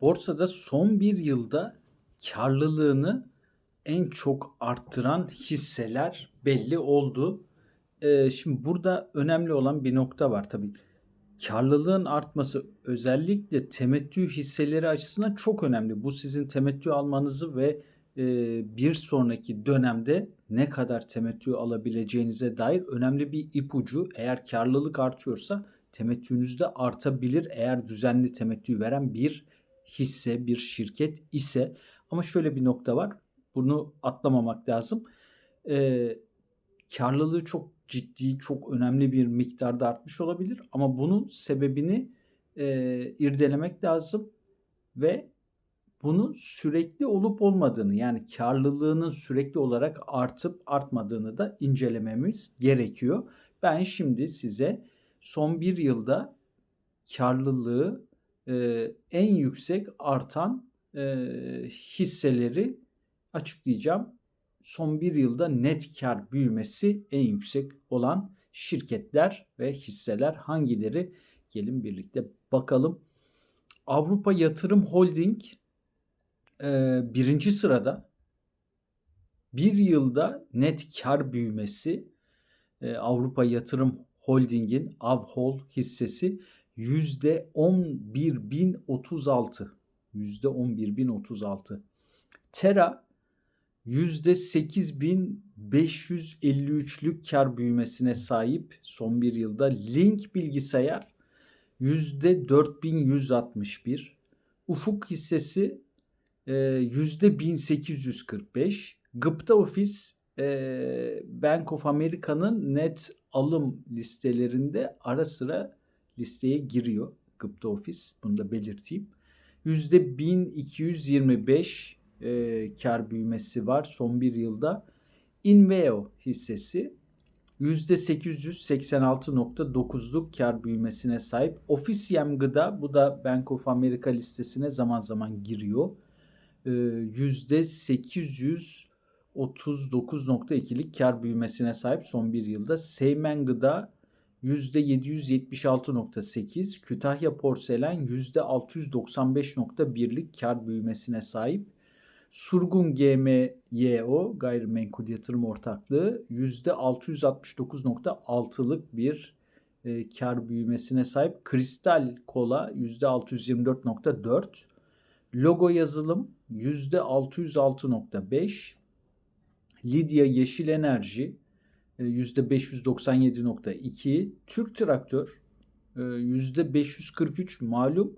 Borsada son bir yılda karlılığını en çok arttıran hisseler belli oldu. Eee, şimdi burada önemli olan bir nokta var tabii. Karlılığın artması özellikle temettü hisseleri açısından çok önemli. Bu sizin temettü almanızı ve eee, bir sonraki dönemde ne kadar temettü alabileceğinize dair önemli bir ipucu. Eğer karlılık artıyorsa temettünüz de artabilir eğer düzenli temettü veren bir hisse, bir şirket ise. Ama şöyle bir nokta var. Bunu atlamamak lazım. Eee karlılığı çok ciddi, çok önemli bir miktarda artmış olabilir ama bunun sebebini eee, irdelemek lazım ve bunun sürekli olup olmadığını yani karlılığının sürekli olarak artıp artmadığını da incelememiz gerekiyor. Ben şimdi size son bir yılda karlılığı eee, en yüksek artan eee, hisseleri açıklayacağım. Son bir yılda net kar büyümesi en yüksek olan şirketler ve hisseler hangileri? Gelin birlikte bakalım. Avrupa Yatırım Holding eee, birinci sırada. Bir yılda net kar büyümesi Avrupa Yatırım Holding'in Avhol hissesi %11.036. %11.036. Tera %8553'lük kar büyümesine sahip son bir yılda. Link Bilgisayar %4161. Ufuk hissesi e, %1845. Gıpta Ofis e, Bank of America'nın net alım listelerinde ara sıra listeye giriyor. Gıpta Ofis. Bunu da belirteyim. %1225 e, kar büyümesi var son bir yılda. Inveo hissesi %886.9'luk kar büyümesine sahip. Ofisiyem Gıda bu da Bank of America listesine zaman zaman giriyor. E, %839.2'lik kar büyümesine sahip son bir yılda. Seymen Gıda %776.8, Kütahya Porselen %695.1'lik kar büyümesine sahip. Surgun GMYO gayrimenkul yatırım ortaklığı %669.6'lık bir e, kar büyümesine sahip. Kristal Kola %624.4. Logo yazılım %606.5. Lidya Yeşil Enerji %597.2. Türk Traktör e, %543 malum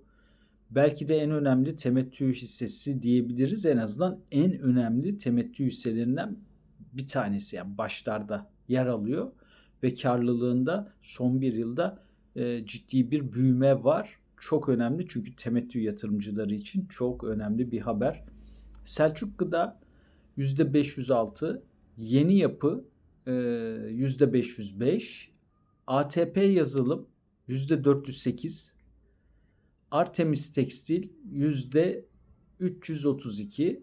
belki de en önemli temettü hissesi diyebiliriz. En azından en önemli temettü hisselerinden bir tanesi yani başlarda yer alıyor ve karlılığında son bir yılda e, ciddi bir büyüme var. Çok önemli çünkü temettü yatırımcıları için çok önemli bir haber. Selçuk Gıda %506, Yeni Yapı e, %505, ATP Yazılım %408, Artemis Tekstil yüzde 332,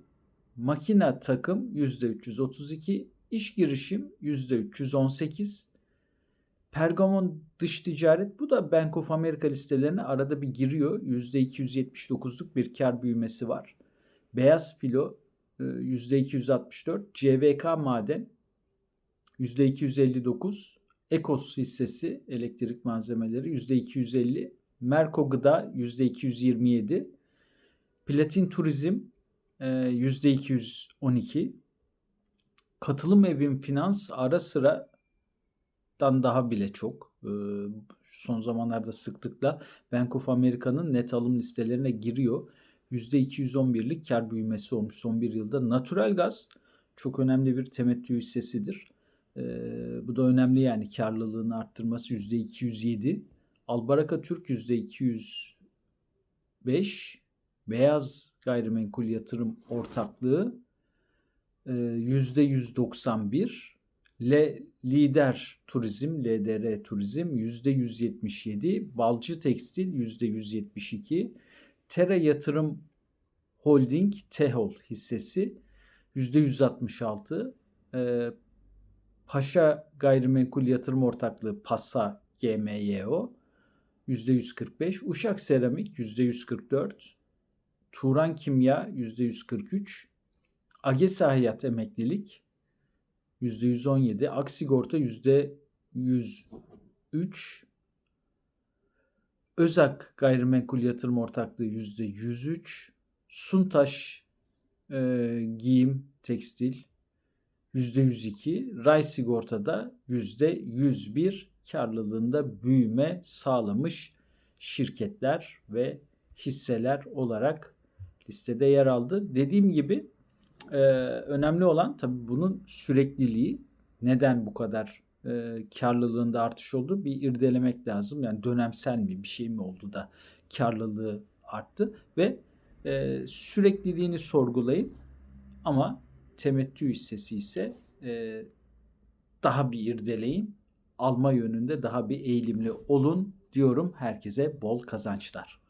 makina takım yüzde 332, iş girişim yüzde 318, Pergamon dış ticaret bu da Bank of America listelerine arada bir giriyor. Yüzde 279'luk bir kar büyümesi var. Beyaz filo e, yüzde 264, CVK maden 259, Ekos hissesi elektrik malzemeleri yüzde 250, Merko Gıda %227. Platin Turizm %212. Katılım Evim Finans ara sıradan daha bile çok. Son zamanlarda sıklıkla Bank of America'nın net alım listelerine giriyor. %211'lik kar büyümesi olmuş son bir yılda. Natural gaz çok önemli bir temettü hissesidir. Bu da önemli yani karlılığını arttırması %207. Albaraka Türk %205, Beyaz Gayrimenkul Yatırım Ortaklığı %191, Le Lider Turizm, LDR Turizm %177, Balcı Tekstil %172, Tera Yatırım Holding, Tehol hissesi %166, Paşa Gayrimenkul Yatırım Ortaklığı PASA GMYO %145, Uşak Seramik %144, Turan Kimya %143, Agesa Hayat Emeklilik %117, Aksigorta %103, Özak Gayrimenkul Yatırım Ortaklığı %103, Suntaş e, Giyim Tekstil %102, Ray Sigorta'da %101 karlılığında büyüme sağlamış şirketler ve hisseler olarak listede yer aldı. Dediğim gibi e, önemli olan tabii bunun sürekliliği. Neden bu kadar e, karlılığında artış oldu bir irdelemek lazım. Yani dönemsel mi bir şey mi oldu da karlılığı arttı ve e, sürekliliğini sorgulayın ama temettü hissesi ise e, daha bir irdeleyin alma yönünde daha bir eğilimli olun diyorum herkese bol kazançlar.